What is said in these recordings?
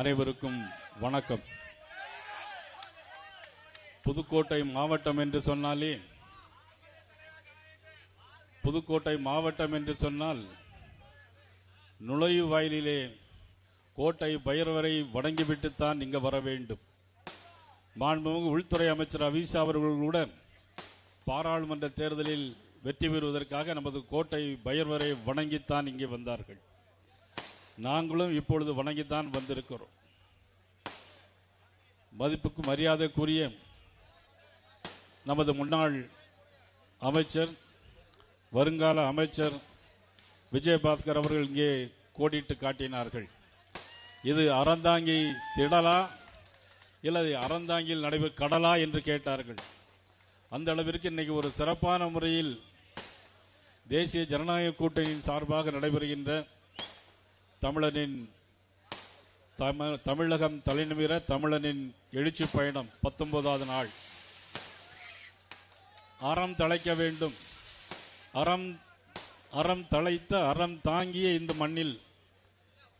அனைவருக்கும் வணக்கம். புதுக்கோட்டை மாவட்டம் என்று சொன்னாலே புதுக்கோட்டை மாவட்டம் என்று சொன்னால் நுழைவு வாயிலிலே கோட்டை பைரவரை வணங்கிவிட்டுத்தான் இங்கு வர வேண்டும். மாண்புமிகு உள்துறை அமைச்சர் அமித்ஷா அவர்கள் கூட பாராளுமன்ற தேர்தலில் வெற்றி பெறுவதற்காக நமது கோட்டை பைரவரை வணங்கித்தான் இங்கே வந்தார்கள். நாங்களும் இப்பொழுது வணங்கித்தான் வந்திருக்கிறோம். மதிப்புக்கு மரியாதைக்குரிய நமது முன்னாள் அமைச்சர் வருங்கால அமைச்சர் விஜயபாஸ்கர் அவர்கள் இங்கே கோடிட்டு காட்டினார்கள். இது அறந்தாங்கி திடலா இல்லை அறந்தாங்கியில் நடைபெற கடலா என்று கேட்டார்கள். அந்த அளவிற்கு இன்னைக்கு ஒரு சிறப்பான முறையில் தேசிய ஜனநாயக கூட்டணியின் சார்பாக நடைபெறுகின்ற தமிழனின் தமிழ் தமிழகம் தலைநிமிர தமிழனின் எழுச்சி பயணம் பத்தொன்பதாவது நாள். அறம் தழைக்க வேண்டும். அறம் அறம் தழைத்த அறம் தாங்கிய இந்த மண்ணில்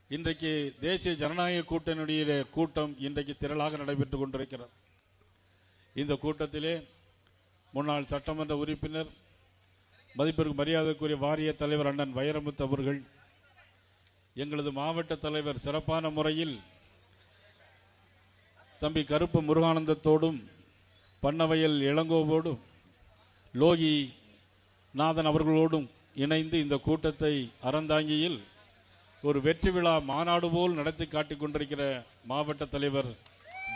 இன்றைக்கு தேசிய ஜனநாயக கூட்டணியுடைய கூட்டம் இன்றைக்கு திரளாக நடைபெற்றுக் கொண்டிருக்கிறது. இந்த கூட்டத்திலே முன்னாள் சட்டமன்ற உறுப்பினர் மதிப்பிற்கு மரியாதைக்குரிய வாரிய தலைவர் அண்ணன் வைரமுத்து அவர்கள் எங்களது மாவட்ட தலைவர் சிறப்பான முறையில் தம்பி கருப்பு முருகானந்தத்தோடும் பண்ணவையல் இளங்கோவோடும் லோகி நாதன் அவர்களோடும் இணைந்து இந்த கூட்டத்தை அறந்தாங்கியில் ஒரு வெற்றி விழா மாநாடு போல் நடத்தி காட்டிக் கொண்டிருக்கிற மாவட்ட தலைவர்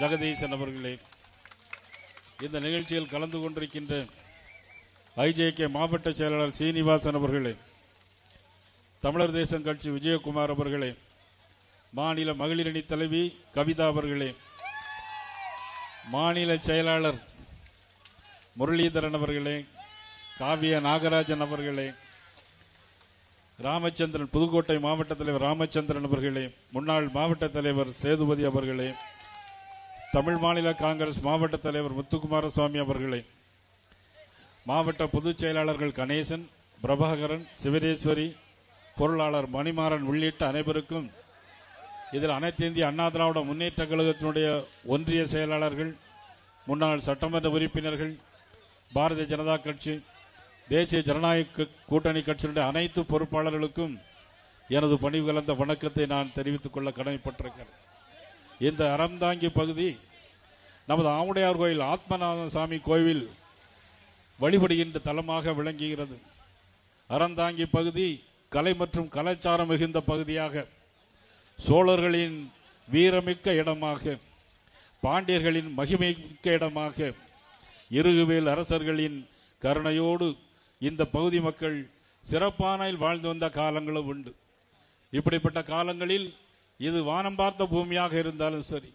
ஜெகதீசன் அவர்களே இந்த நிகழ்ச்சியில் கலந்து கொண்டிருக்கின்ற ஐஜேகே மாவட்ட செயலாளர் சீனிவாசன் அவர்களே தமிழர் தேசம் கட்சி விஜயகுமார் அவர்களே மாநில மகளிரணி தலைவி கவிதா அவர்களே மாநில செயலாளர் முரளிதரன் அவர்களே காவிய நாகராஜன் அவர்களே ராமச்சந்திரன் புதுக்கோட்டை மாவட்ட தலைவர் ராமச்சந்திரன் அவர்களே முன்னாள் மாவட்ட தலைவர் சேதுபதி அவர்களே தமிழ் மாநில காங்கிரஸ் மாவட்ட தலைவர் முத்துக்குமாரசுவாமி அவர்களே மாவட்ட பொதுச் செயலாளர்கள் கணேசன் பிரபாகரன் சிவரேஸ்வரி பொருளாளர் மணிமாறன் உள்ளிட்ட அனைவருக்கும் இதில் அனைத்து இந்திய அண்ணா திராவிட முன்னேற்ற கழகத்தினுடைய ஒன்றிய செயலாளர்கள் முன்னாள் சட்டமன்ற உறுப்பினர்கள் பாரதிய ஜனதா கட்சி தேசிய ஜனநாயக கூட்டணி கட்சியினுடைய அனைத்து பொறுப்பாளர்களுக்கும் எனது பணிவு கலந்த வணக்கத்தை நான் தெரிவித்துக் கொள்ள கடமைப்பட்டிருக்கிறேன். இந்த அறந்தாங்கி பகுதி நமது ஆவுடையார் கோயில் ஆத்மநாத சாமி கோவில் வழிபடுகின்ற தலமாக விளங்குகிறது. அறந்தாங்கி பகுதி கலை மற்றும் கலாச்சாரம் மிகுந்த பகுதியாக சோழர்களின் வீரமிக்க இடமாக பாண்டியர்களின் மகிமைமிக்க இடமாக இருகுவேல் அரசர்களின் கருணையோடு இந்த பகுதி மக்கள் சிறப்பானையில் வாழ்ந்து வந்த காலங்களும் உண்டு. இப்படிப்பட்ட காலங்களில் இது வானம் பார்த்த பூமியாக இருந்தாலும் சரி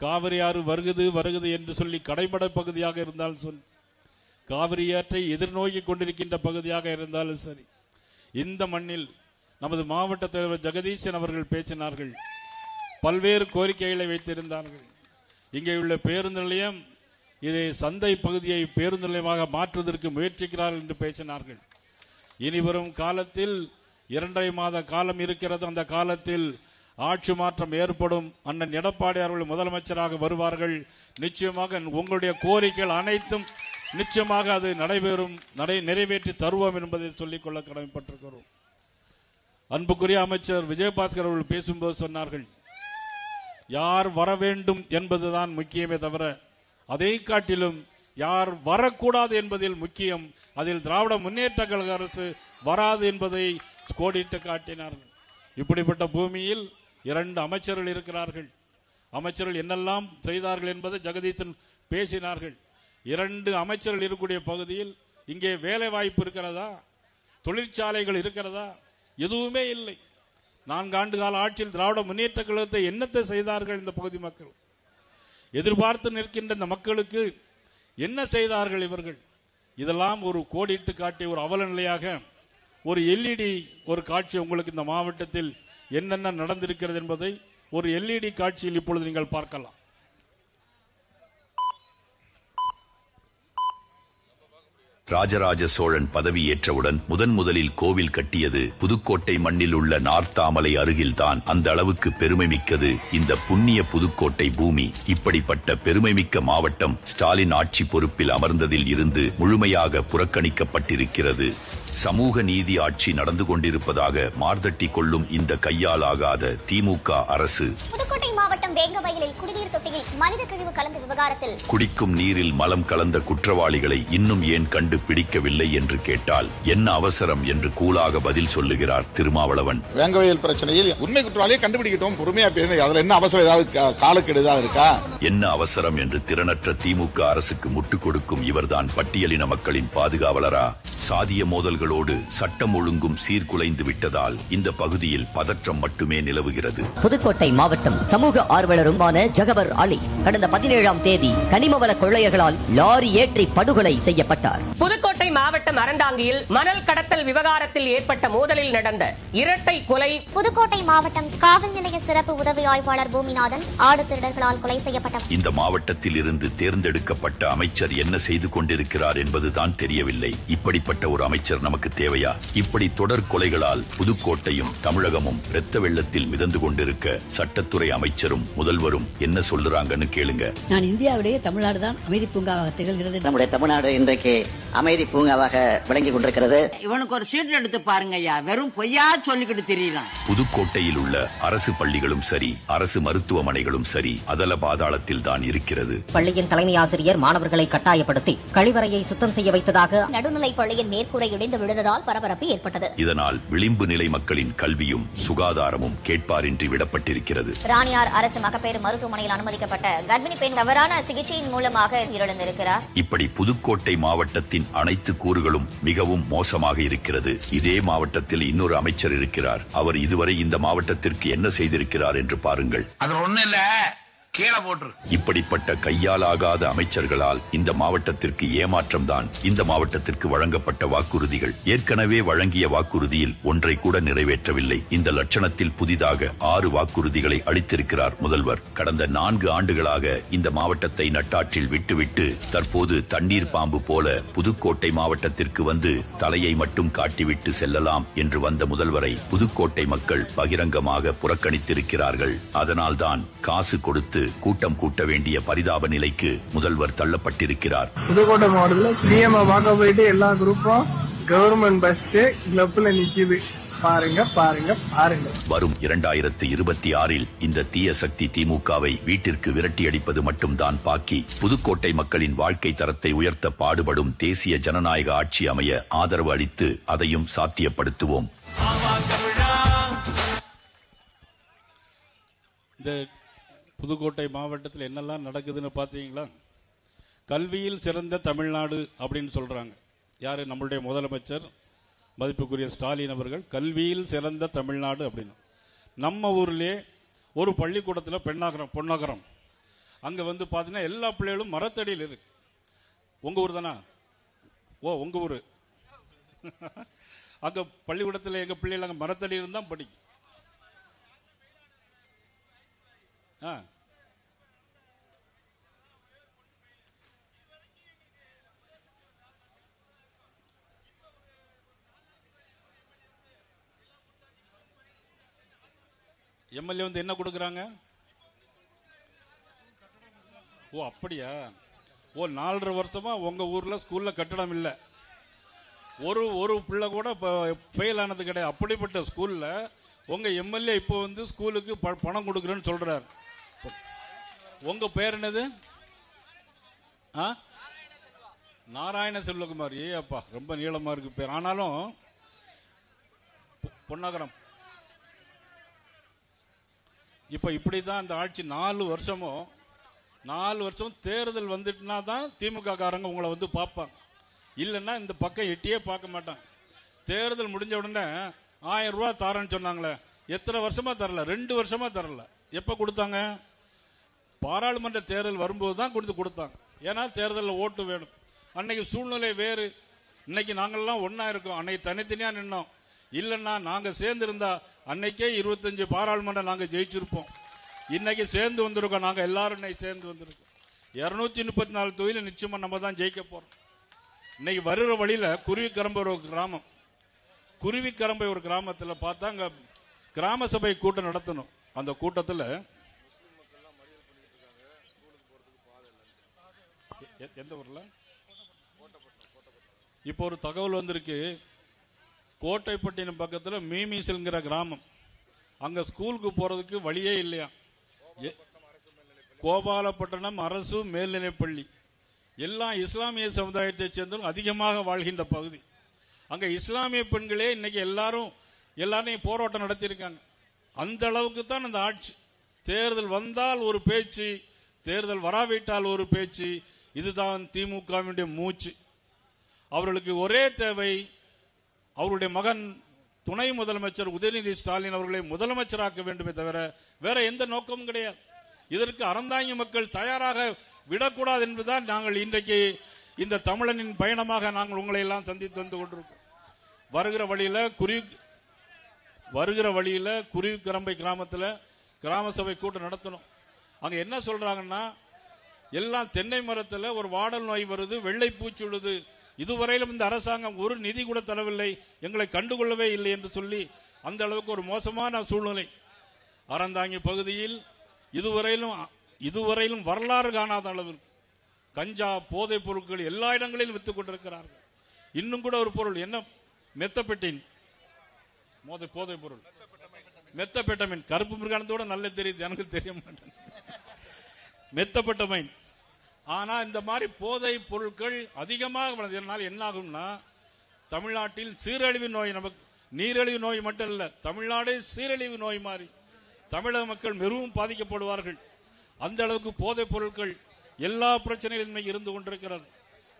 காவிரி ஆறு வருகுது வருகுது என்று சொல்லி கடைமடை பகுதியாக இருந்தாலும் சரி காவிரி ஆற்றை எதிர்நோக்கி கொண்டிருக்கின்ற பகுதியாக இருந்தாலும் சரி இந்த மண்ணில் நமது மாவட்ட தலைவர் ஜெகதீசன் அவர்கள் பேசினார்கள். பல்வேறு கோரிக்கைகளை வைத்திருந்தார்கள். இங்கே உள்ள பேருந்து நிலையம் இதை சந்தை பகுதியை பேருந்து நிலையமாக மாற்றுவதற்கு முயற்சிக்கிறார்கள் என்று பேசினார்கள். இனி வரும் காலத்தில் இரண்டரை மாத காலம் இருக்கிறது. அந்த காலத்தில் ஆட்சி மாற்றம் ஏற்படும். அண்ணன் எடப்பாடி அவர்கள் முதலமைச்சராக வருவார்கள். நிச்சயமாக உங்களுடைய கோரிக்கைகள் அனைத்தும் நிச்சயமாக அது நடைபெறும் நடை நிறைவேற்றி தருவோம் என்பதை சொல்லிக்கொள்ள கடமைப்பட்டிருக்கிறோம். அன்புக்குரிய அமைச்சர் விஜயபாஸ்கர் அவர்கள் பேசும்போது சொன்னார்கள் யார் வர வேண்டும் என்பதுதான் முக்கியமே தவிர அதை காட்டிலும் யார் வரக்கூடாது என்பதில் முக்கியம் அதில் திராவிட முன்னேற்ற கழக அரசு வராது என்பதை கோடிட்டு காட்டினார்கள். இப்படிப்பட்ட பூமியில் இரண்டு அமைச்சர்கள் இருக்கிறார்கள். அமைச்சர்கள் என்னெல்லாம் செய்தார்கள் என்பதை ஜெகதீசன் பேசினார்கள். இரண்டு அமைச்சர்கள் இருக்கக்கூடிய பகுதியில் இங்கே வேலை வாய்ப்பு இருக்கிறதா? தொழிற்சாலைகள் இருக்கிறதா? எதுவுமே இல்லை. நான்காண்டு கால ஆட்சியில் திராவிட முன்னேற்ற கழகத்தை என்னத்தை செய்தார்கள் இந்த பகுதி மக்கள்? எதிர்பார்த்து நிற்கின்ற இந்த மக்களுக்கு என்ன செய்தார்கள் இவர்கள்? இதெல்லாம் ஒரு கோடிட்டு காட்டிய ஒரு அவல நிலையாக ஒரு எல்இடி ஒரு காட்சி உங்களுக்கு இந்த மாவட்டத்தில் என்னென்ன நடந்திருக்கிறது என்பதை ஒரு எல்இடி காட்சியில் இப்பொழுது நீங்கள் பார்க்கலாம். ராஜராஜ சோழன் பதவியேற்றவுடன் முதன் முதலில் கோவில் கட்டியது புதுக்கோட்டை மண்ணில் உள்ள நார்த்தாமலை அருகில்தான். அந்த அளவுக்கு பெருமை மிக்கது இந்த புண்ணிய புதுக்கோட்டை பூமி. இப்படிப்பட்ட பெருமைமிக்க மாவட்டம் ஸ்டாலின் ஆட்சி பொறுப்பில் அமர்ந்ததில் இருந்து முழுமையாக புறக்கணிக்கப்பட்டிருக்கிறது. சமூக நீதி ஆட்சி நடந்து கொண்டிருப்பதாக மார்தட்டி கொள்ளும் இந்த கையாலாகாத திமுக அரசு. புதுக்கோட்டை மாவட்டம் வேங்கவயலில் குடிநீர் மனித கழிவு கலந்த விவகாரத்தில் குடிக்கும் நீரில் மலம் கலந்த குற்றவாளிகளை இன்னும் ஏன் கண்டுபிடிக்கவில்லை என்று கேட்டால் என்ன அவசரம் என்று கூலாக பதில் சொல்லுகிறார் திருமாவளவன். வேங்கவயல் பிரச்சனையில் உண்மை குற்றவாளியை கண்டுபிடிக்கட்டும் பொறுமையா அதுல என்ன அவசரம் ஏதாவது கா- காலக்கெடு ஏதாவது இருக்கா? என்ன அவசரம் என்று திறனற்ற திமுக அரசுக்கு முட்டுக் கொடுக்கும் இவர்தான் பட்டியலின மக்களின் பாதுகாவலரா? சாதிய மோதல்களோடு சட்டம் ஒழுங்கும் சீர்குலைந்து விட்டதால் இந்த பகுதியில் பதற்றம் மட்டுமே நிலவுகிறது. புதுக்கோட்டை மாவட்டம் சமூக ஆர்வலருமான ஜகபர் அலி கடந்த பதினேழாம் தேதி கனிமவள கொள்ளையர்களால் லாரி ஏற்றி படுகொலை செய்யப்பட்டார். புதுக்கோட்டை மாவட்டம் அறந்தாங்கியில் மணல் கடத்தல் விவகாரத்தில் ஏற்பட்ட மோதலில் நடந்த இரட்டை கொலை புதுக்கோட்டை மாவட்டம் காவல் நிலைய சிறப்பு உதவி ஆய்வாளர் பூமிநாதன் ஆடு திருடர்களால் கொலை செய்யப்பட்ட இந்த மாவட்டத்தில் இருந்து தேர்ந்தெடுக்கப்பட்ட அமைச்சர் என்ன செய்து கொண்டிருக்கிறார் என்பதுதான் தெரியவில்லை. இப்படிப்பட்ட ஒரு அமைச்சர் நமக்கு தேவையா? இப்படி தொடர் கொலைகளால் புதுக்கோட்டையும் தமிழகமும் இரத்த வெள்ளத்தில் மிதந்து கொண்டிருக்க சட்டத்துறை அமைச்சரும் முதல்வரும் என்ன சொல்லுறாங்கன்னு கேளுங்க. நான் இந்தியாவிலேயே தமிழ்நாடு தான் அமைதி பூங்காவாக திகழ்கிறது. நம்முடைய தமிழ்நாடு இன்றைக்கு அமைதி பூங்காவாக விளங்கிக் கொண்டிருக்கிறது. இவனுக்கு ஒரு சீட் எடுத்து பாருங்க ஐயா. வெறும் பொய்யா சொல்லிக்கிட்டு தெரியலாம் புதுக்கோட்டையில் உள்ள அரசு பள்ளிகளும் சரி அரசு மருத்துவமனைகளும் சரி அதல பாதாளத்தில் தான் இருக்கிறது. பள்ளியின் தலைமை ஆசிரியர் மாணவர்களை கட்டாயப்படுத்தி கழிவறையை சுத்தம் செய்ய வைத்ததாக நடுநிலைப் பள்ளியின் மேற்கூரை இடிந்து விழுந்ததால் பரபரப்பு ஏற்பட்டது. இதனால் விளிம்பு நிலை மக்களின் கல்வியும் சுகாதாரமும் கேட்பாரின்றி விடப்பட்டிருக்கிறது. ராணியார் அரசு மகப்பேறு மருத்துவமனையில் அனுமதிக்கப்பட்ட கர்ப்பிணி பெண் தவறான சிகிச்சையின் மூலமாக உயிரிழந்திருக்கிறார். இப்படி புதுக்கோட்டை மாவட்டத்தின் அனைத்து கூறுகளும் மிகவும் மோசமாக இருக்கிறது. இதே மாவட்டத்தில் இன்னொரு அமைச்சர் இருக்கிறார். அவர் இதுவரை இந்த மாவட்டத்திற்கு என்ன செய்திருக்கிறார் என்று பாருங்கள். அது ஒண்ணு இல்ல. கீழே போட்டுரு. இப்படிப்பட்ட கையாலாகாத அமைச்சர்களால் இந்த மாவட்டத்திற்கு ஏமாற்றம் தான் இந்த மாவட்டத்திற்கு வழங்கப்பட்ட வாக்குறுதிகள். ஏற்கனவே வழங்கிய வாக்குறுதியில் ஒன்றை கூட நிறைவேற்றவில்லை. இந்த லட்சணத்தில் புதிதாக ஆறு வாக்குறுதிகளை அளித்திருக்கிறார் முதல்வர். கடந்த நான்கு ஆண்டுகளாக இந்த மாவட்டத்தை நட்டாற்றில் விட்டுவிட்டு தற்போது தண்ணீர் பாம்பு போல புதுக்கோட்டை மாவட்டத்திற்கு வந்து தலையை மட்டும் காட்டிவிட்டு செல்லலாம் என்று வந்த முதல்வரை புதுக்கோட்டை மக்கள் பகிரங்கமாக புறக்கணித்திருக்கிறார்கள். அதனால்தான் காசு கொடுத்து கூட்டம் கூட்ட வேண்டிய பரிதாப நிலைக்கு முதல்வர் தள்ளப்பட்டிருக்கிறார். புதுக்கோட்டை மாவட்டத்தில் சிஎம் பார்க்க போயிட்டு எல்லா குரூப்பும் கவர்மெண்ட் பஸ் கிளப்ல நிக்குது. பாருங்க பாருங்க பாருங்க. வரும் இரண்டாயிரத்து இருபத்தி ஆறில் இந்த தீய சக்தி திமுகவை வீட்டிற்கு விரட்டியடிப்பது மட்டும்தான் பாக்கி. புதுக்கோட்டை மக்களின் வாழ்க்கை தரத்தை உயர்த்த பாடுபடும் தேசிய ஜனநாயக ஆட்சி அமைய ஆதரவு அளித்து அதையும் சாத்தியப்படுத்துவோம். இந்த புதுக்கோட்டை மாவட்டத்தில் என்னெல்லாம் நடக்குதுன்னு பார்த்தீங்களா? கல்வியில் சிறந்த தமிழ்நாடு அப்படின்னு சொல்கிறாங்க யார்? நம்மளுடைய முதலமைச்சர் மதிப்புக்குரிய ஸ்டாலின் அவர்கள். கல்வியில் சிறந்த தமிழ்நாடு அப்படின்னு. நம்ம ஊர்லேயே ஒரு பள்ளிக்கூடத்தில் பெண்ணாகரம் பொன்னகரம் அங்கே வந்து பார்த்தீங்கன்னா எல்லா பிள்ளைகளும் மரத்தடியில் இருக்கு. உங்கள் ஊர் தானா? ஓ உங்கள் ஊர். அங்கே பள்ளிக்கூடத்தில் எங்கள் பிள்ளைகள் அங்கே மரத்தடியில் தான் படிக்கும். ஆ. எம்எல்ஏ வந்து என்ன கொடுக்குறாங்க? ஓ அப்படியா? ஓ நாலரை வருஷமா உங்க ஊர்ல ஸ்கூல்ல கட்டடம் இல்லை. ஒரு ஒரு பிள்ளை கூட ஃபெயில் ஆனது கிடையாது. அப்படிப்பட்ட ஸ்கூல்ல உங்க எம்எல்ஏ இப்போ வந்து ஸ்கூலுக்கு ப- பணம் கொடுக்குறேன்னு சொல்றாரு. உங்க பேர் என்னது? ஆ? நாராயண செல்வகுமார். ஏ அப்பா ரொம்ப நீளமா இருக்கு பேர். ஆனாலும் பொ- பொன்னகரம். இப்ப இப்படிதான் அந்த ஆட்சி நாலு வருஷமும் நாலு வருஷம் தேர்தல் வந்துட்டுனா தான் திமுக காரங்க உங்களை வந்து பார்ப்பாங்க. இல்லைன்னா இந்த பக்கம் எட்டியே பார்க்க மாட்டாங்க. தேர்தல் முடிஞ்ச உடனே ஆயிரம் ரூபா தரேன்னு சொன்னாங்களே எத்தனை வருஷமா தரல? ரெண்டு வருஷமா தரல. எப்ப கொடுத்தாங்க? பாராளுமன்ற தேர்தல் வரும்போது தான் கொடுத்து கொடுத்தாங்க. ஏன்னா தேர்தலில் ஓட்டு வேணும். அன்னைக்கு சூழ்நிலை வேறு. இன்னைக்கு நாங்கள்லாம் ஒன்றா இருக்கோம். அன்னைக்கு தனித்தனியா நின்னோம். இல்லைன்னா நாங்க சேர்ந்திருந்தா அன்னைக்கே இருபத்தஞ்சு பாராளுமன்றம் நாங்க ஜெயிச்சிருப்போம். இன்னைக்கு சேர்ந்து வந்திருக்கோம். நாங்க எல்லாரும் இன்னைக்கு சேர்ந்து வந்திருக்கோம். இருநூத்தி முப்பத்தி நாலு தொகுதியில் நிச்சயமா நம்ம தான் ஜெயிக்க போறோம். இன்னைக்கு வருகிற வழியில குருவிக்கரம்பு ஒரு கிராமம். குருவிக்கரம்பை ஒரு கிராமத்துல பார்த்தா அங்க கிராம சபை கூட்டம் நடத்தணும். அந்த கூட்டத்துல எந்த ஊர்ல? இப்போ ஒரு தகவல் வந்திருக்கு. கோட்டைப்பட்டினம் பக்கத்தில் மீமீசல்ங்கிற கிராமம். அங்கே ஸ்கூலுக்கு போகிறதுக்கு வழியே இல்லையா? கோபாலப்பட்டினம் அரசு மேல்நிலைப்பள்ளி. எல்லாம் இஸ்லாமிய சமுதாயத்தைச் சேர்ந்தவர்கள் அதிகமாக வாழ்கின்ற பகுதி. அங்கே இஸ்லாமிய பெண்களே இன்னைக்கு எல்லாரும் எல்லாரையும் போராட்டம் நடத்தியிருக்காங்க. அந்த அளவுக்கு தான் அந்த ஆட்சி. தேர்தல் வந்தால் ஒரு பேச்சு தேர்தல் வராவிட்டால் ஒரு பேச்சு. இதுதான் திமுகவினுடைய மூச்சு. அவர்களுக்கு ஒரே தேவை அவருடைய மகன் துணை முதலமைச்சர் உதயநிதி ஸ்டாலின் அவர்களை முதலமைச்சராக்க வேண்டுமே தவிர வேற எந்த நோக்கமும் கிடையாது. இதற்கு அறந்தாங்கி மக்கள் தயாராக விடக்கூடாது என்பதுதான் நாங்கள் இன்றைக்கு இந்த தமிழனின் பயணமாக நாங்கள் உங்களை எல்லாம் சந்தித்து வந்து கொண்டிருக்கோம். வருகிற வழியில குருவி வருகிற வழியில குருவிக்கரம்பை கிராமத்தில் கிராம சபை கூட்டம் நடத்தணும். அங்க என்ன சொல்றாங்கன்னா எல்லாம் தென்னை மரத்தில் ஒரு வாடல் நோய் வருது வெள்ளை பூச்சி உள்ளது இதுவரையிலும் இந்த அரசாங்கம் ஒரு நிதி கூட தரவில்லை. எங்களை கண்டுகொள்ளவே இல்லை என்று சொல்லி அந்த அளவுக்கு ஒரு மோசமான சூழ்நிலை. அறந்தாங்கி பகுதியில் இதுவரையிலும் இதுவரையிலும் வரலாறு காணாத அளவிற்கு கஞ்சா போதைப் பொருட்கள் எல்லா இடங்களிலும் வித்துக் கொண்டிருக்கிறார்கள். இன்னும் கூட ஒரு பொருள் என்ன? மெத்தப்பெட்டின். மோதை போதைப் பொருள். மெத்தப்பெட்டமைன். கருப்பு மிருகானத்தோட நல்ல தெரியுது எனக்கு தெரிய மாட்டேன் மெத்தப்பட்டமைன். ஆனா இந்த மாதிரி போதை பொருட்கள் அதிகமாக வளர்ந்ததுனால என்ன ஆகும்னா தமிழ்நாட்டில் சீரழிவு நோய் நமக்கு நீரிழிவு நோய் மட்டும் இல்ல தமிழ்நாடே சீரழிவு நோய் மாதிரி தமிழக மக்கள் மிகவும் பாதிக்கப்படுவார்கள். அந்த அளவுக்கு போதைப் பொருட்கள் எல்லா பிரச்சனைகளும் இருந்து கொண்டிருக்கிறது.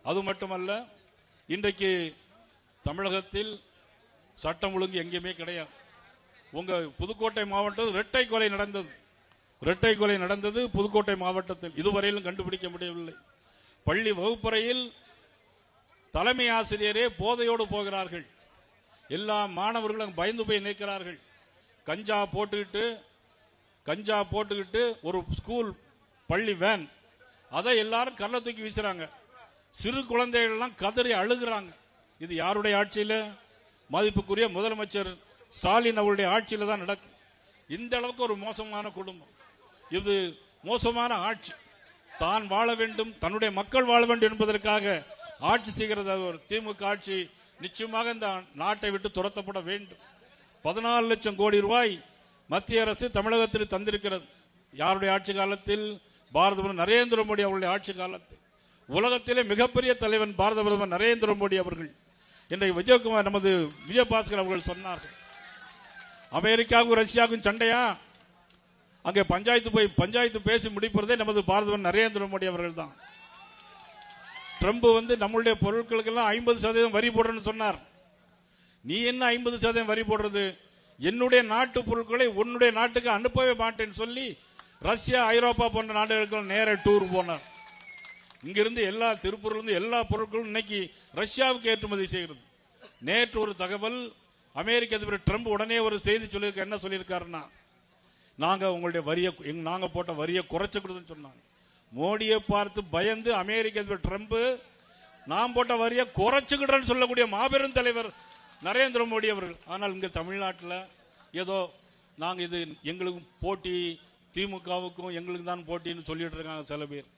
அது மட்டுமல்ல இன்றைக்கு தமிழகத்தில் சட்டம் ஒழுங்கு எங்கேயுமே கிடையாது. உங்க புதுக்கோட்டை மாவட்டம் இரட்டை கொலை நடந்தது. இரட்டை கொலை நடந்தது புதுக்கோட்டை மாவட்டத்தில். இதுவரையிலும் கண்டுபிடிக்க முடியவில்லை. பள்ளி வகுப்பறையில் தலைமை ஆசிரியரே போதையோடு போகிறார்கள். எல்லா மாணவர்களும் பயந்து போய் நிற்கிறார்கள். கஞ்சா போட்டுக்கிட்டு கஞ்சா போட்டுக்கிட்டு ஒரு ஸ்கூல் பள்ளி வேன் அதை எல்லாரும் கல்ல தூக்கி வீசுறாங்க. சிறு குழந்தைகள் எல்லாம் கதறி அழுகிறாங்க. இது யாருடைய ஆட்சியில்? மதிப்புக்குரிய முதலமைச்சர் ஸ்டாலின் அவருடைய ஆட்சியில் தான் நடக்கும் இந்த அளவுக்கு ஒரு மோசமான குடும்பம். இது மோசமான ஆட்சி. தான் வாழ வேண்டும் தன்னுடைய மக்கள் வாழ வேண்டும் என்பதற்காக ஆட்சி செய்கிறது ஒரு திமுக ஆட்சி. நிச்சயமாக இந்த நாட்டை விட்டு துரத்தப்பட வேண்டும். பதினாலு லட்சம் கோடி ரூபாய் மத்திய அரசு தமிழகத்தில் தந்திருக்கிறது. யாருடைய ஆட்சி காலத்தில்? பாரத பிரதமர் நரேந்திர மோடி அவருடைய ஆட்சி காலத்தில். உலகத்திலே மிகப்பெரிய தலைவன் பாரத பிரதமர் நரேந்திர மோடி அவர்கள். இன்றைக்கு விஜயகுமார் நமது விஜயபாஸ்கர் அவர்கள் சொன்னார்கள். அமெரிக்காவுக்கும் ரஷ்யாவுக்கும் சண்டையா? அங்கே பஞ்சாயத்து போய் பஞ்சாயத்து பேசி முடிப்பதே நமது பாரதவன் நரேந்திர மோடி அவர்கள் தான் ட்ரம்ப் வந்து நம்மளுடைய பொருட்களுக்கெல்லாம் ஐம்பது சதவீதம் வரி போடுறேன்னு சொன்னார். நீ என்ன ஐம்பது சதவீதம் வரி போடுறது? என்னுடைய நாட்டு பொருட்களை உன்னுடைய நாட்டுக்கு அனுப்பவே மாட்டேன்னு சொல்லி ரஷ்யா ஐரோப்பா போன்ற நாடுகளுக்கு நேர டூர் போனார். இங்கிருந்து எல்லா திருப்பூர்லேருந்து எல்லா பொருட்களும் இன்னைக்கு ரஷ்யாவுக்கு ஏற்றுமதி செய்கிறது. நேற்று ஒரு தகவல் அமெரிக்க அதிபர் ட்ரம்ப் உடனே ஒரு செய்தி சொல்லியிருக்க என்ன சொல்லியிருக்காருன்னா நாங்கள் உங்களுடைய வரியை நாங்கள் போட்ட வரியை குறைச்சுக்கிடுதுன்னு சொன்னாங்க. மோடியை பார்த்து பயந்து அமெரிக்க அதிபர் ட்ரம்ப் நாம் போட்ட வரியை குறைச்சுக்கிடுறேன்னு சொல்லக்கூடிய மாபெரும் தலைவர் நரேந்திர மோடி அவர்கள். ஆனால் இங்கே தமிழ்நாட்டில் ஏதோ நாங்கள் இது எங்களுக்கு போட்டி திமுகவுக்கும் எங்களுக்கு தான் போட்டின்னு சொல்லிட்டு இருக்காங்க சில பேர்.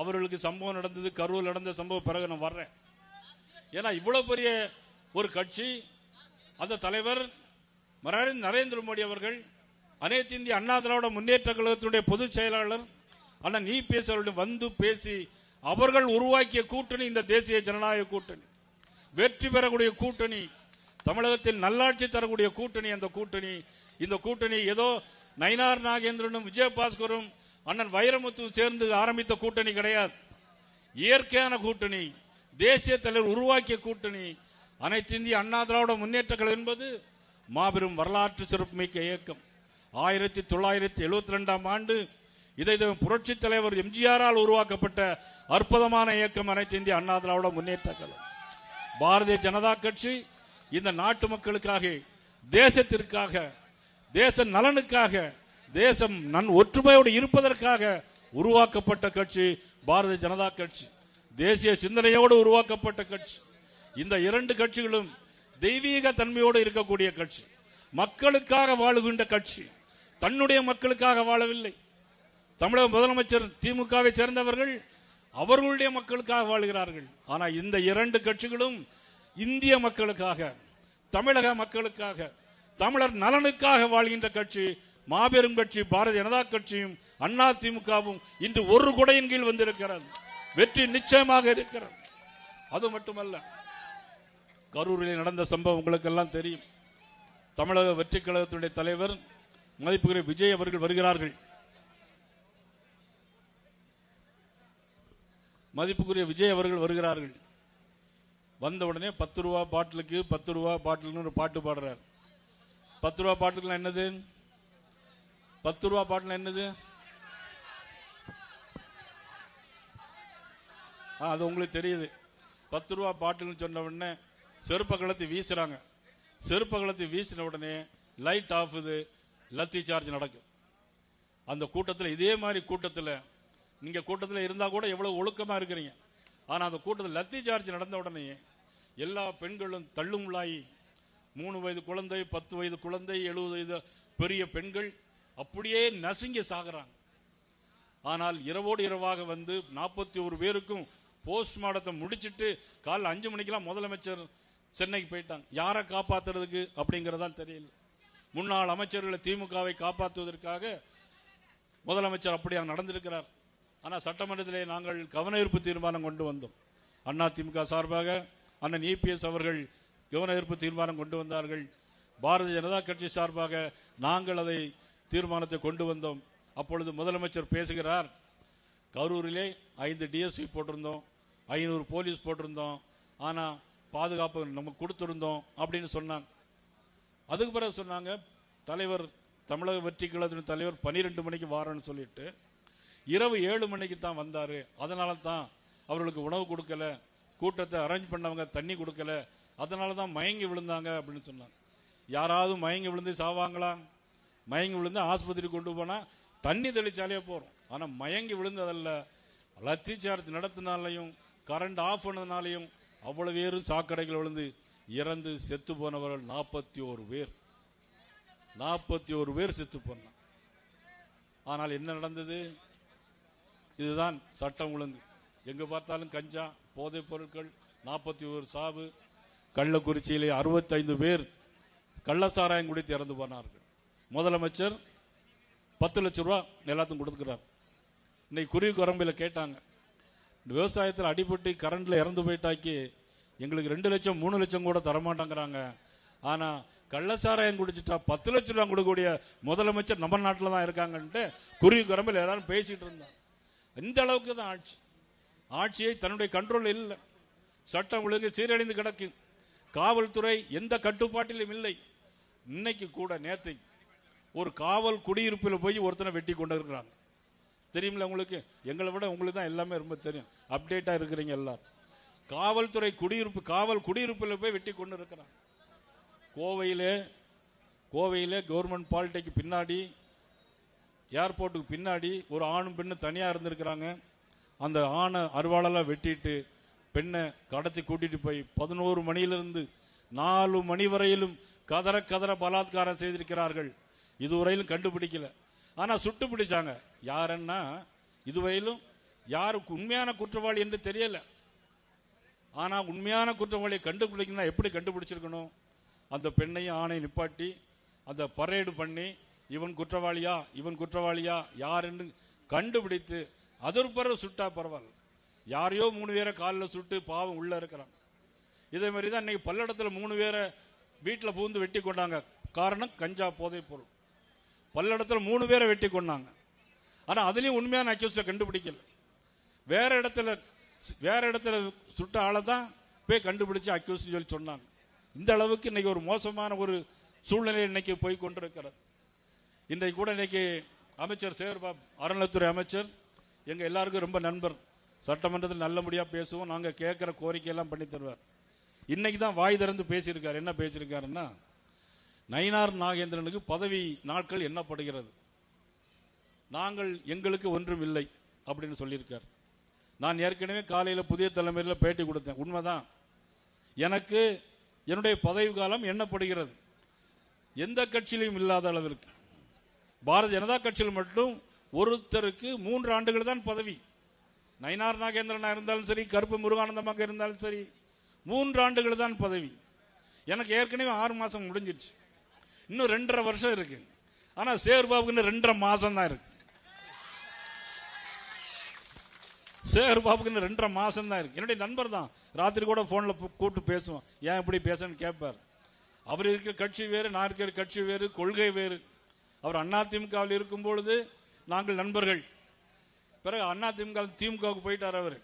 அவர்களுக்கு சம்பவம் நடந்தது கரூர் நடந்த சம்பவம் பிறகு நான் வர்றேன். ஏன்னா இவ்வளோ பெரிய ஒரு கட்சி அந்த தலைவர் நரேந்திர மோடி அவர்கள் அனைத்து இந்திய அண்ணா திராவிட முன்னேற்ற கழகத்தினுடைய பொதுச் செயலாளர் அண்ணன் நீ அவர்களிடம் வந்து பேசி அவர்கள் உருவாக்கிய கூட்டணி இந்த தேசிய ஜனநாயக கூட்டணி. வெற்றி பெறக்கூடிய கூட்டணி தமிழகத்தில் நல்லாட்சி தரக்கூடிய கூட்டணி அந்த கூட்டணி. இந்த கூட்டணி ஏதோ நயினார் நாகேந்திரனும் விஜயபாஸ்கரும் அண்ணன் வைரமுத்து சேர்ந்து ஆரம்பித்த கூட்டணி கிடையாது. இயற்கையான கூட்டணி தேசிய தலைவர் உருவாக்கிய கூட்டணி. அனைத்து இந்திய அண்ணா திராவிட முன்னேற்ற கழகம் என்பது மாபெரும் வரலாற்று சிறப்புமிக்க இயக்கம். ஆயிரத்தி தொள்ளாயிரத்தி எழுபத்தி ரெண்டாம் ஆண்டு இதை புரட்சி தலைவர் எம்ஜிஆரால் உருவாக்கப்பட்ட அற்புதமான இயக்கம் அனைத்து இந்திய அண்ணா திராவிட முன்னேற்ற கழகம். பாரதிய ஜனதா கட்சி இந்த நாட்டு மக்களுக்காக தேசத்திற்காக தேச நலனுக்காக தேசம் நன் ஒற்றுமையோடு இருப்பதற்காக உருவாக்கப்பட்ட கட்சி பாரதிய ஜனதா கட்சி. தேசிய சிந்தனையோடு உருவாக்கப்பட்ட கட்சி. இந்த இரண்டு கட்சிகளும் தெய்வீக தன்மையோடு இருக்கக்கூடிய கட்சி. மக்களுக்காக வாழுகின்ற கட்சி. தன்னுடைய மக்களுக்காக வாழவில்லை. தமிழக முதலமைச்சர் திமுகவை சேர்ந்தவர்கள் அவர்களுடைய மக்களுக்காக வாழ்கிறார்கள். ஆனால் இந்த இரண்டு கட்சிகளும் இந்திய மக்களுக்காக தமிழக மக்களுக்காக தமிழர் நலனுக்காக வாழ்கின்ற கட்சி மாபெரும் கட்சி பாரதிய ஜனதா கட்சியும் அண்ணா திமுகவும் இன்று ஒரு குடையின் கீழ் வந்திருக்கிறது. வெற்றி நிச்சயமாக இருக்கிறது. அது மட்டுமல்ல கரூரில் நடந்த சம்பவம் உங்களுக்கெல்லாம் தெரியும். தமிழக வெற்றி கழகத்துடைய தலைவர் மதிப்புகிற விஜய் அவர்கள் வருகிறார்கள். மதிப்புக்குரிய விஜய் அவர்கள் வருகிறார்கள். வந்த உடனே பத்து ரூபா பாட்டிலுக்கு பத்து ரூபா பாட்டிலுன்னு ஒரு பாட்டு பாடுறார். பத்து ரூபா பாட்டிலுக்கு என்னது? பத்து ரூபா பாட்டில் என்னது? அது உங்களுக்கு தெரியுது. பத்து ரூபா பாட்டில்னு சொன்ன உடனே செருப்ப கலத்தி வீசுறாங்க. செருப்ப கலத்தி வீசின உடனே லைட் ஆஃப் இது. லத்தி சார்ஜ் நடக்கும். அந்த கூட்டத்தில் இதே மாதிரி கூட்டத்தில் நீங்கள் கூட்டத்தில் இருந்தால் கூட எவ்வளோ ஒழுக்கமாக இருக்கிறீங்க. ஆனால் அந்த கூட்டத்தில் லத்தி சார்ஜ் நடந்த உடனே எல்லா பெண்களும் தள்ளுமுள்ளாயி மூணு வயது குழந்தை பத்து வயது குழந்தை எழுபது வயது பெரிய பெண்கள் அப்படியே நசுங்கி சாகிறாங்க. ஆனால் இரவோடு இரவாக வந்து நாற்பத்தி ஒரு பேருக்கும் போஸ்ட்மார்ட்டத்தை முடிச்சுட்டு காலைல அஞ்சு மணிக்கெல்லாம் முதலமைச்சர் சென்னைக்கு போயிட்டாங்க. யாரை காப்பாத்துறதுக்கு அப்படிங்கிறதான் தெரியல. முன்னாள் அமைச்சர்களை திமுகவை காப்பாற்றுவதற்காக முதலமைச்சர் அப்படியாக நடந்திருக்கிறார். ஆனால் சட்டமன்றத்திலே நாங்கள் கவனஈர்ப்பு தீர்மானம் கொண்டு வந்தோம். அண்ணா திமுக சார்பாக அண்ணன் இபிஎஸ் அவர்கள் கவனஈர்ப்பு தீர்மானம் கொண்டு வந்தார்கள். பாரதிய ஜனதா கட்சி சார்பாக நாங்கள் அதை தீர்மானத்தை கொண்டு வந்தோம். அப்பொழுது முதலமைச்சர் பேசுகிறார் கரூரிலே ஐந்து டிஎஸ்பி போட்டிருந்தோம் ஐநூறு போலீஸ் போட்டிருந்தோம் ஆனால் பாதுகாப்பு நம்ம கொடுத்துருந்தோம் அப்படின்னு சொன்னாங்க. அதுக்கு பிறகு சொன்னாங்க தலைவர் தமிழக வெற்றி கழகத்தின் தலைவர் பனிரெண்டு மணிக்கு வாரன்னு சொல்லிட்டு இரவு ஏழு மணிக்கு தான் வந்தார். அதனால தான் அவர்களுக்கு உணவு கொடுக்கல கூட்டத்தை அரேஞ்ச் பண்ணவங்க தண்ணி கொடுக்கல அதனால தான் மயங்கி விழுந்தாங்க அப்படின்னு சொன்னாங்க. யாராவது மயங்கி விழுந்து சாவாங்களா? மயங்கி விழுந்து ஆஸ்பத்திரி கொண்டு போனால் தண்ணி தெளிச்சாலே போகிறோம் ஆனால் மயங்கி விழுந்ததல்ல. லத்தி சார்ஜ் நடத்தினாலையும் கரண்ட் ஆஃப் பண்ணதுனாலையும் அவ்வளோ பேரும் சாக்கடைகள் விழுந்து இறந்து செத்து போனவர்கள் நாற்பத்தி ஒரு பேர். நாற்பத்தி ஒரு பேர் செத்து போனான். ஆனால் என்ன நடந்தது? இதுதான் சட்டம் ஒழுங்கு எங்க பார்த்தாலும் கஞ்சா போதைப் பொருட்கள் நாற்பத்தி ஒரு சாவு கள்ளக்குறிச்சியிலே அறுபத்தைந்து பேர் கள்ளசாராயம் குடித்து இறந்து போனார்கள். முதலமைச்சர் பத்து லட்சம் ரூபா எல்லாத்தையும் கொடுத்துக்கிறார். இன்னைக்கு குருவி குரம்பில் கேட்டாங்க இந்த விவசாயத்தில் அடிபட்டு கரண்டில் இறந்து போயிட்டாக்கி எங்களுக்கு ரெண்டு லட்சம் மூணு லட்சம் கூட தரமாட்டேங்கிறாங்க. ஆனா கள்ளசாராயம் குடிச்சிட்டா பத்து லட்சம் ரூபா கொடுக்கக்கூடிய முதலமைச்சர் நம்ம நாட்டில் தான் இருக்காங்கன்ட்டு குருவி குரம்பில் எல்லாரும் பேசிட்டு இருந்தாங்க. இந்த அளவுக்கு தான் ஆட்சி. ஆட்சியை தன்னுடைய கண்ட்ரோல் இல்லை. சட்டம் ஒழுங்கு சீரழிந்து கிடக்கு. காவல்துறை எந்த கட்டுப்பாட்டிலும் இல்லை. இன்னைக்கு கூட நேத்தை ஒரு காவல் குடியிருப்பில் போய் ஒருத்தனை வெட்டி கொண்டு இருக்கிறாங்க தெரியுமில்ல உங்களுக்கு? எங்களை விட உங்களுக்கு தான் எல்லாமே ரொம்ப தெரியும். அப்டேட்டாக இருக்கிறீங்க எல்லாரும். காவல்துறை குடியிருப்பு காவல் குடியிருப்பில் போய் வெட்டி கொண்டு இருக்கிறாங்க கோவையிலே கோவையில் கவர்மெண்ட் பாலிடெக் பின்னாடி ஏர்போர்ட்டுக்கு பின்னாடி ஒரு ஆணும் பெண்ணும் தனியாக இருந்திருக்கிறாங்க. அந்த ஆணை அருவாளெல்லாம் வெட்டிட்டு பெண்ணை கடத்தி கூட்டிட்டு போய் பதினோரு மணியிலிருந்து நாலு மணி வரையிலும் கதற கதற பலாத்காரம் செய்திருக்கிறார்கள். இதுவரையிலும் கண்டுபிடிக்கல. ஆனால் சுட்டு பிடிச்சாங்க. யாருன்னா இதுவரையிலும் யாருக்கு உண்மையான குற்றவாளி என்று தெரியலை. ஆனால் உண்மையான குற்றவாளியை கண்டுபிடிக்கணும்னா எப்படி கண்டுபிடிச்சிருக்கணும்? அந்த பெண்ணையும் ஆணையை நிப்பாட்டி அந்த பரேடு பண்ணி இவன் குற்றவாளியா இவன் குற்றவாளியா யாருன்னு கண்டுபிடித்து அதற்கு பிறகு சுட்டா பரவாயில்ல. யாரையோ மூணு பேரை காலில் சுட்டு பாவம் உள்ள இருக்கிறான். இதே மாதிரி தான் இன்னைக்கு பல்லடத்தில் மூணு பேரை வீட்டில் பூந்து வெட்டி கொண்டாங்க. காரணம் கஞ்சா போதைப் பொருள். பல்லடத்தில் மூணு பேரை வெட்டி கொண்டாங்க. ஆனால் அதுலேயும் உண்மையான அக்யூஸில் கண்டுபிடிக்கல. வேற இடத்துல வேற இடத்துல சுட்ட ஆளை தான் போய் கண்டுபிடிச்சு அக்யூஸ் சொல்லி சொன்னாங்க. இந்த அளவுக்கு இன்னைக்கு ஒரு மோசமான ஒரு சூழ்நிலை இன்னைக்கு போய் கொண்டிருக்கிறது. இன்றைக்கு கூட இன்னைக்கு அமைச்சர் சேகர்பாபு அறநிலைத்துறை அமைச்சர் எங்கள் எல்லாருக்கும் ரொம்ப நண்பர். சட்டமன்றத்தில் நல்லபடியாக பேசுவோம் நாங்கள் கேட்குற கோரிக்கையெல்லாம் பண்ணி தருவார். இன்னைக்கு தான் வாய் திறந்து பேசியிருக்கார். என்ன பேசியிருக்காருன்னா நயினார் நாகேந்திரனுக்கு பதவி நாட்கள் எண்ணப்படுகிறது. நாங்கள் எங்களுக்கு ஒன்றும் இல்லை அப்படின்னு சொல்லியிருக்கார். நான் ஏற்கனவே காலையில் புதிய தலைமுறையில் பேட்டி கொடுத்தேன். உண்மைதான். எனக்கு என்னுடைய பதவி காலம் எண்ணப்படுகிறது. எந்த கட்சியிலும் இல்லாத அளவிற்கு. பாரதிய ஜனதா கட்சியில் மட்டும் ஒருத்தருக்கு மூன்று ஆண்டுகள் தான் பதவி. நயினார் நாகேந்திரனா இருந்தாலும் சரி கருப்பு முருகானந்தமாக இருந்தாலும் சரி மூன்று ஆண்டுகள் தான் பதவி. எனக்கு ஏற்கனவே ஆறு மாதம் முடிஞ்சிருச்சு. இன்னும் ரெண்டரை வருஷம் இருக்கு. ஆனால் சேர்பாபுக்குன்னு ரெண்டரை மாதம் தான் இருக்கு. சேர்பாபுக்கு பாபுக்குன்னு ரெண்டரை மாதம் தான் இருக்கு. என்னுடைய நண்பர் தான் ராத்திரி கூட ஃபோனில் கூப்பிட்டு பேசுவோம். ஏன் இப்படி பேசணும்னு கேட்பார். அவர் இருக்கிற கட்சி வேறு நான் இருக்கிற கட்சி வேறு கொள்கை வேறு. அவர் அதிமுகவில் இருக்கும் பொழுது நாங்கள் நண்பர்கள். பிறகு அதிமுக திமுகவுக்கு போயிட்டார் அவர்.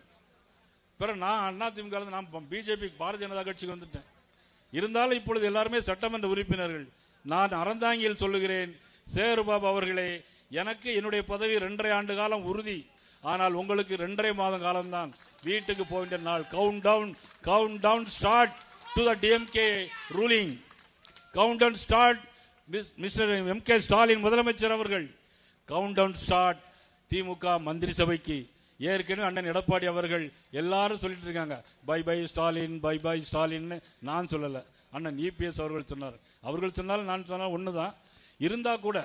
பிறகு நான் அதிமுக நான் பிஜேபி பாரதிய ஜனதா கட்சிக்கு வந்துட்டேன். இருந்தாலும் இப்பொழுது எல்லாருமே சட்டமன்ற உறுப்பினர்கள். நான் அறந்தாங்கியில் சொல்லுகிறேன் சேருபாபு அவர்களே எனக்கு என்னுடைய பதவி ரெண்டரை ஆண்டு காலம் உறுதி. ஆனால் உங்களுக்கு ரெண்டரை மாதம் காலம்தான். வீட்டுக்கு போகின்ற நாள் count down count down start to the DMK ruling count down start mister M K Stalin முதலமைச்சர் அவர்கள். கவுண்ட் டவுன் ஸ்டார்ட் திமுக மந்திரி சபைக்கு. ஏற்கனவே அண்ணன் எடப்பாடி அவர்கள் எல்லாரும் சொல்லிட்டு இருக்காங்க. Bye bye Stalin bye bye ஸ்டாலின்னு நான் சொல்லலை. அண்ணன் இபிஎஸ் அவர்கள் சொன்னார். அவர்கள் சொன்னாலும் நான் சொன்னால் ஒன்று தான் இருந்தா கூட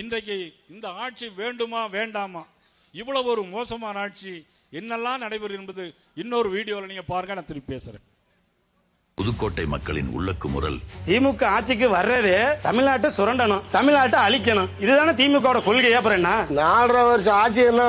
இன்றைக்கு இந்த ஆட்சி வேண்டுமா வேண்டாமா? இவ்வளவு ஒரு மோசமான ஆட்சி என்னெல்லாம் நடைபெறும் என்பது இன்னொரு வீடியோவில் நீங்க பாருங்க நான் திருப்பி பேசுறேன். புதுக்கோட்டை மக்களின் உள்ளக்கு முரல். திமுக ஆட்சிக்கு வர்றதே தமிழ்நாட்டை சுரண்டணும் தமிழ்நாட்டை அழிக்கணும். இதுதானே திமுக கொள்கை அப்புறம் என்ன? நாலரை வருஷம் ஆட்சி என்ன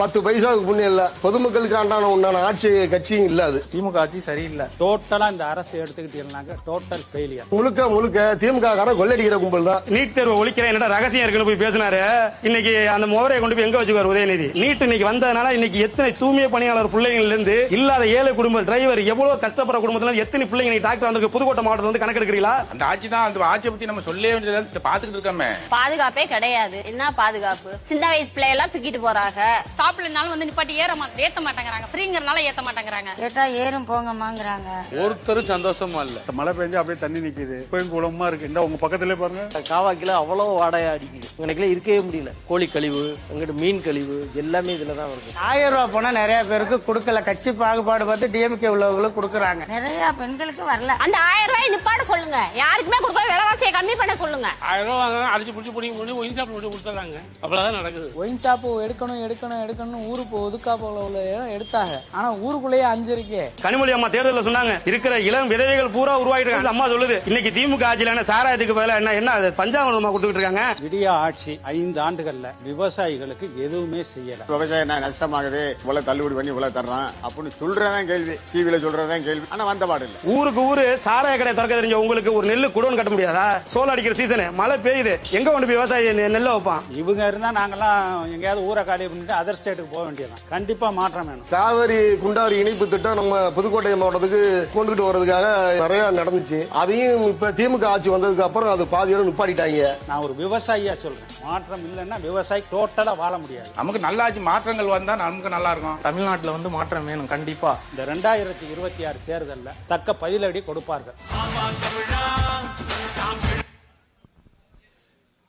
பத்து பைசாவுக்கு புண்ணியம் இல்ல. பொதுமக்களுக்கு ஆண்டான உண்டான ஆட்சி கட்சியும் இல்ல அது திமுக ஆட்சி சரியில்லை. டோட்டலா இந்த அரசு எடுத்துக்கிட்டீங்கன்னாக்க டோட்டல் ஃபெயிலியர் முழுக்க முழுக்க திமுக காரன் கொள்ளடிக்கிற கும்பல் தான். நீட் தேர்வு ஒழிக்கிற என்னடா ரகசியம் இருக்குன்னு போய் பேசினாரு? இன்னைக்கு அந்த முகரையை கொண்டு போய் எங்க வச்சுக்குவார் உதயநிதி? நீட் இன்னைக்கு வந்ததுனால இன்னைக்கு எத்தனை தூய்மை பணியாளர் பிள்ளைங்கள்ல இருந்து இல்லாத ஏழை குடும்ப டிரைவர் எவ்வளவு கஷ்டப்படுற குடும்பத்துல எத்தனை பிள்ளைங்க இன்னைக்கு டாக்டர் வந்து புதுக்கோட்டை மாவட்டத்தில் வந்து கணக்கெடுக்கிறீங்களா? அந்த ஆட்சி தான் அந்த ஆட்சியை பத்தி நம்ம சொல்லவே வேண்டியது பாத்துக்கிட்டு இருக்கோமே. பாதுகாப்பே கிடையாது. என்ன பாதுகாப்பு? சின்ன வயசு பிள்ளையெல்லாம் தூக்கிட்டு போறாங்க. ஸ்டாப்லனாலும் வந்து நிப்பாட்டி ஏற மாட்ட ஏத்த மாட்டேங்கிறாங்க. ஃப்ரீங்கிறனால ஏத்த மாட்டேங்கிறாங்க. கேட்டா ஏறும் போங்கம்மாங்கிறாங்க. ஒருத்தரும் சந்தோஷமா இல்ல. மழை பெஞ்சு அப்படியே தண்ணி நிக்குது. கோயில் குளமா இருக்கு. இந்த உங்க பக்கத்திலே பாருங்க. காவாக்கில அவ்வளவு வாடகை அடிக்குது. எனக்குலாம் இருக்கவே முடியல. கோழி கழிவு அங்கிட்டு மீன் கழிவு எல்லாமே இதுல தான் வருது. ஆயிரம் ரூபாய் போனா நிறைய பேருக்கு கொடுக்கல. கட்சி பாகுபாடு பார்த்து டிஎம்கே உள்ளவங்களுக்கு கொடுக்கறாங்க. நிறைய பெண்களுக்கு வரல. அந்த ஆயிரம் ரூபாய் நிப்பாட சொல்லுங்க. யாருக்குமே கொடுக்க விலைவாசியை கம்மி பண்ண சொல்லுங்க. ஆயிரம் ரூபாய் வாங்க அடிச்சு புடிச்சு புடிங்க பண்ணி ஒயின் ஷாப் போட்டு கொடுத்துறாங்க அவ்வளவுதான் நடக்குது. ஒயின் ஷாப் எடுக்கணும் எடுக்கணும் எடுக்கணும் ஊருக்கு ஒதுக்கா போல உள்ள இடம் எடுத்தாங்க. ஆனா ஊருக்குள்ளேயே அஞ்சு இருக்கே கனிமொழி அம்மா தேர்தலில் சொன்னாங்க இருக்கிற இளம் விதவைகள் பூரா உருவாயிட்டு இருக்காங்க. அம்மா சொல்லுது இன்னைக்கு திமுக ஆட்சியில என்ன சாராயத்துக்கு பதிலா என்ன என்ன அது பஞ்சாமிரதமா கொடுத்துட்டு இருக்காங்க? விடிய ஆட்சி ஐந்து ஆண்டுகள்ல விவசாயிகளுக்கு எதுவுமே செய்யல. விவசாயம் என்ன நஷ்டமாகுது? இவ்வளவு தள்ளுபடி பண்ணி இவ்வளவு தர்றான். அப்படின்னு சொல்றதான் கேள்வி. டிவில சொல்றதான் கேள்வி. ஆனா வந்த பாடு இல்ல. ஊருக்கு ஊரு சாராய கடை திறக்க தெரிஞ்ச உங்களுக்கு ஒரு நெல்லு குடோன் கட்ட முடியாதா? சோளம் அடிக்கிற சீசனு மழை பெய்யுது. எங்க கொண்டு போய் விவசாயி நெ- நெல்லை வைப்பான்? இவங்க இருந்தா நாங்கெல்லாம் எங்கேயாவது ஊரை காலி பண்ணிட்டு அதர் ஸ்டேட்டுக்கு போக வேண்டியதான் கண்டிப்பா மாற்றம் வேணும். காவிரி குண்டாறு இணைப்பு திட்டம் நம்ம புதுக்கோட்டை மாவட்டத்துக்கு கொண்டுகிட்டு வர்றதுக்காக நிறைய நடந்துச்சு. அதையும் இப்ப திமுக ஆட்சி வந்ததுக்கு அப்புறம் அது பாதியோட நிப்பாட்டிட்டாங்க. நான் ஒரு விவசாயியா சொல்றேன். மாற்றம் இல்லைன்னா விவசாயி டோட்டலா வாழ முடியாது. நமக்கு நல்ல ஆட்சி மாற்றங்கள் வந்தா நமக்கு நல்லா இருக்கும். தமிழ்நாட்டுல வந்து மாற்றம் வேணும் கண்டிப்பா. இந்த ரெண்டாயிரத்தி இருபத்தி ஆறு தேர்தல்ல தக்க பதிலடி கொடுப்பார்கள்.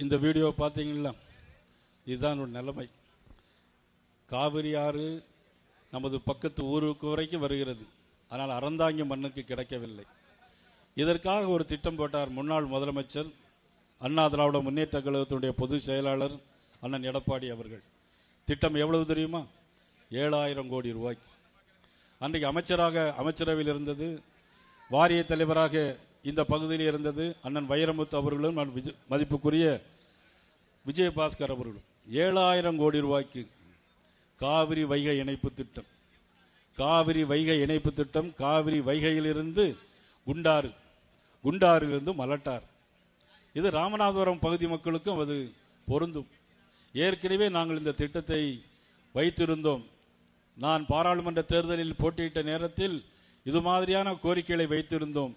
இந்த வீடியோ பார்த்தீங்களா? இதுதான் ஒரு நிலைமை. காவிரி ஆறு நமது பக்கத்து ஊருக்கு வரைக்கும் வருகிறது. ஆனால் அறந்தாங்கி மண்ணுக்கு கிடைக்கவில்லை. இதற்காக ஒரு திட்டம் போட்டார் முன்னாள் முதலமைச்சர் அண்ணா திராவிட முன்னேற்ற கழகத்தினுடைய பொதுச் செயலாளர் அண்ணன் எடப்பாடி அவர்கள். திட்டம் எவ்வளவு தெரியுமா? ஏழாயிரம் கோடி ரூபாய். அன்றைக்கு அமைச்சராக அமைச்சரவையில் இருந்தது வாரிய தலைவராக இந்த பகுதியில் இருந்தது அண்ணன் வைரமுத்து அவர்களும் நான் மதிப்புக்குரிய விஜயபாஸ்கர் அவர்களும். ஏழாயிரம் கோடி ரூபாய்க்கு காவிரி வைகை இணைப்பு திட்டம். காவிரி வைகை இணைப்பு திட்டம் காவிரி வைகையிலிருந்து குண்டாறு குண்டாறிலிருந்து மலட்டார் இது ராமநாதபுரம் பகுதி மக்களுக்கும் அது பொருந்தும். ஏற்கனவே நாங்கள் இந்த திட்டத்தை வைத்திருந்தோம். நான் பாராளுமன்ற தேர்தலில் போட்டியிட்ட நேரத்தில் இது மாதிரியான கோரிக்கைகளை வைத்திருந்தோம்.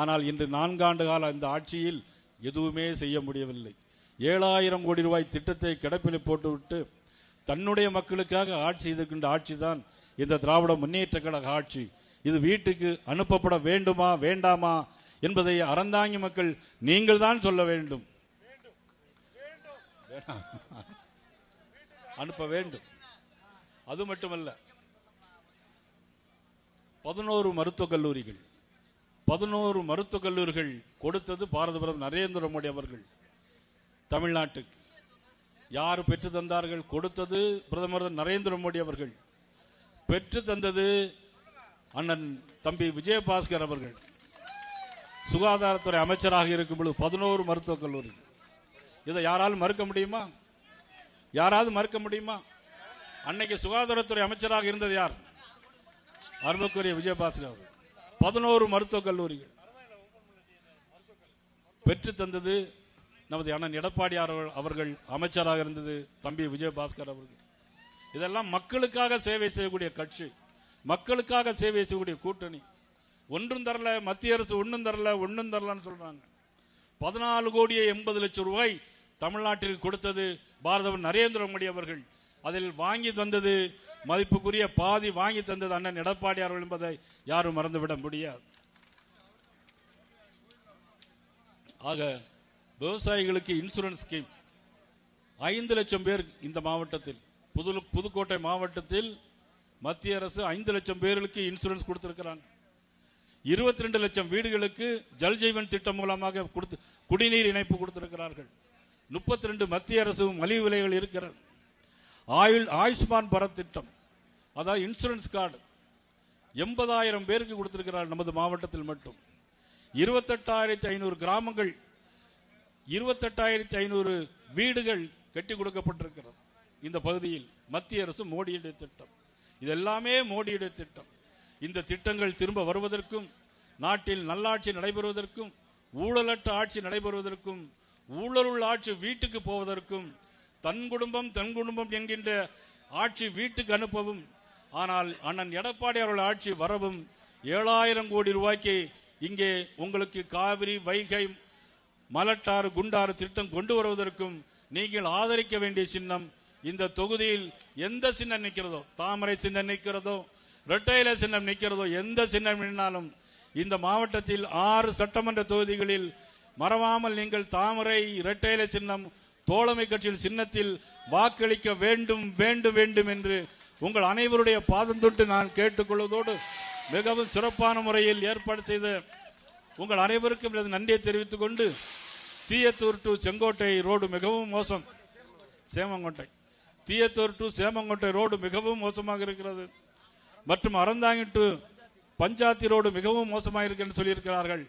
ஆனால் இன்று நான்காண்டு கால இந்த ஆட்சியில் எதுவுமே செய்ய முடியவில்லை. ஏழாயிரம் கோடி ரூபாய் திட்டத்தை கிடப்பில் போட்டுவிட்டு தன்னுடைய மக்களுக்காக ஆட்சி செய்திருக்கின்ற ஆட்சி தான் இந்த திராவிட முன்னேற்ற கழக ஆட்சி. இது வீட்டுக்கு அனுப்பப்பட வேண்டுமா வேண்டாமா என்பதை அறந்தாங்கி மக்கள் நீங்கள் தான் சொல்ல வேண்டும். அனுப்ப வேண்டும். அது மட்டுமல்ல. பதினோரு மருத்துவக் கல்லூரிகள். பதினோரு மருத்துவக் கல்லூரிகள் கொடுத்தது பாரத பிரதமர் நரேந்திர மோடி அவர்கள். தமிழ்நாட்டுக்கு. யார் பெற்று தந்தார்கள்? கொடுத்தது பிரதமர் நரேந்திர மோடி அவர்கள். பெற்று தந்தது அண்ணன் தம்பி விஜயபாஸ்கர் அவர்கள். சுகாதாரத்துறை அமைச்சராக இருக்கும் பொழுது பதினோரு மருத்துவக் கல்லூரி இதை யாராலும் மறுக்க முடியுமா? யாராவது மறுக்க முடியுமா? அன்னைக்கு சுகாதாரத்துறை அமைச்சராக இருந்தது யார்? அருமைக்குரிய விஜயபாஸ்கர் அவர்கள். பதினோரு மருத்துவக் கல்லூரிகள். பெற்று தந்தது நமது அண்ணன் எடப்பாடியார் அவர்கள்- அவர்கள் அமைச்சராக இருந்தது தம்பி விஜயபாஸ்கர் அவர்கள். இதெல்லாம் மக்களுக்காக சேவை செய்யக்கூடிய கட்சி. மக்களுக்காக சேவை செய்யக்கூடிய கூட்டணி. ஒன்றும் தரல மத்திய அரசு ஒன்றும் தரல ஒன்றும் தரலன்னு சொல்றாங்க. பதினாலு கோடியே எண்பது லட்சம் ரூபாய் தமிழ்நாட்டிற்கு கொடுத்தது பாரதவர் நரேந்திர மோடி அவர்கள். அதில் வாங்கி தந்தது மதிப்புக்குரிய பாதி வாங்கி தந்தது அண்ணன் எடப்பாடியார் அவர்கள் என்பதை யாரும் மறந்துவிட முடியாது. ஆக விவசாயிகளுக்கு இன்சூரன்ஸ் ஸ்கீம் ஐந்து லட்சம் பேர் இந்த மாவட்டத்தில் புது புதுக்கோட்டை மாவட்டத்தில் மத்திய அரசு ஐந்து லட்சம் பேர்களுக்கு இன்சூரன்ஸ் கொடுத்திருக்கிறாங்க. இருபத்தி ரெண்டு லட்சம் வீடுகளுக்கு ஜல்ஜீவன் திட்டம் மூலமாக கொடுத்து குடிநீர் இணைப்பு கொடுத்திருக்கிறார்கள். முப்பத்தி ரெண்டு மத்திய அரசு மலிவு விலைகள் இருக்கிறது. ஆயுள் ஆயுஷ்மான் பரத் திட்டம். அதாவது இன்சூரன்ஸ் கார்டு எண்பதாயிரம் பேருக்கு கொடுத்திருக்கிறார் நமது மாவட்டத்தில் மட்டும். இருபத்தெட்டாயிரத்தி ஐநூறு கிராமங்கள் இருபத்தெட்டாயிரத்தி ஐநூறு வீடுகள் கட்டி கொடுக்கப்பட்டிருக்கிறது. இந்த பகுதியில் மத்திய அரசு மோடியுடைய திட்டம். இதெல்லாமே மோடியுடைய திட்டம். இந்த திட்டங்கள் திரும்ப வருவதற்கும் நாட்டில் நல்லாட்சி நடைபெறுவதற்கும் ஊழலற்ற ஆட்சி நடைபெறுவதற்கும் ஊழலுள்ள ஆட்சி வீட்டுக்கு போவதற்கும் தன் குடும்பம் தன் குடும்பம் என்கின்ற ஆட்சி வீட்டுக்கு அனுப்பவும் ஆனால் அண்ணன் எடப்பாடி அவர்கள் ஆட்சி வரவும் ஏழாயிரம் கோடி ரூபாய்க்கு இங்கே உங்களுக்கு காவிரி வைகை மலட்டாறு குண்டாறு திட்டம் கொண்டு வருவதற்கும் நீங்கள் ஆதரிக்க வேண்டிய சின்னம் இந்த தொகுதியில் எந்த சின்னம் நிற்கிறதோ தாமரை சின்னம் நிற்கிறதோ ரெட்டையில சின்னம் நிற்கிறதோ எந்த சின்னம் நின்னாலும் இந்த மாவட்டத்தில் ஆறு சட்டமன்ற தொகுதிகளில் மறவாமல் நீங்கள் தாமரை இரட்டையில சின்னம் தோழமை கட்சியின் சின்னத்தில் வாக்களிக்க வேண்டும் வேண்டும் வேண்டும் என்று உங்கள் அனைவருடைய பாதம் தொட்டு நான் கேட்டுக்கொள்வதோடு மிகவும் சிறப்பான முறையில் ஏற்பாடு செய்த உங்கள் அனைவருக்கும் எனது நன்றியை தெரிவித்துக் கொண்டு தீயத்தூர் டு செங்கோட்டை ரோடு மிகவும் மோசம். சேமங்கோட்டை. தீயத்தூர் டு சேமங்கோட்டை ரோடு மிகவும் மோசமாக இருக்கிறது. மற்றும் அறந்தாங்கி டு பஞ்சாத்தி ரோடு மிகவும் மோசமாக இருக்கு என்று சொல்லியிருக்கிறார்கள்.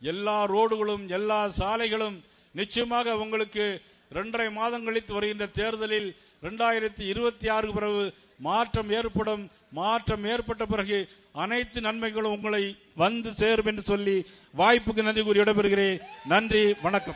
எல்லா ரோடுகளும் எல்லா சாலைகளும் நிச்சயமாக உங்களுக்கு இரண்டரை மாதம் கழித்து வருகின்ற தேர்தலில் இரண்டாயிரத்தி இருபத்தி ஆறு பிறகு மாற்றம் ஏற்படும். மாற்றம் ஏற்பட்ட பிறகு அனைத்து நன்மைகளும் உங்களை வந்து சேரும் என்று சொல்லி வாய்ப்புக்கு நன்றி கூறி விடைபெறுகிறேன். நன்றி வணக்கம்.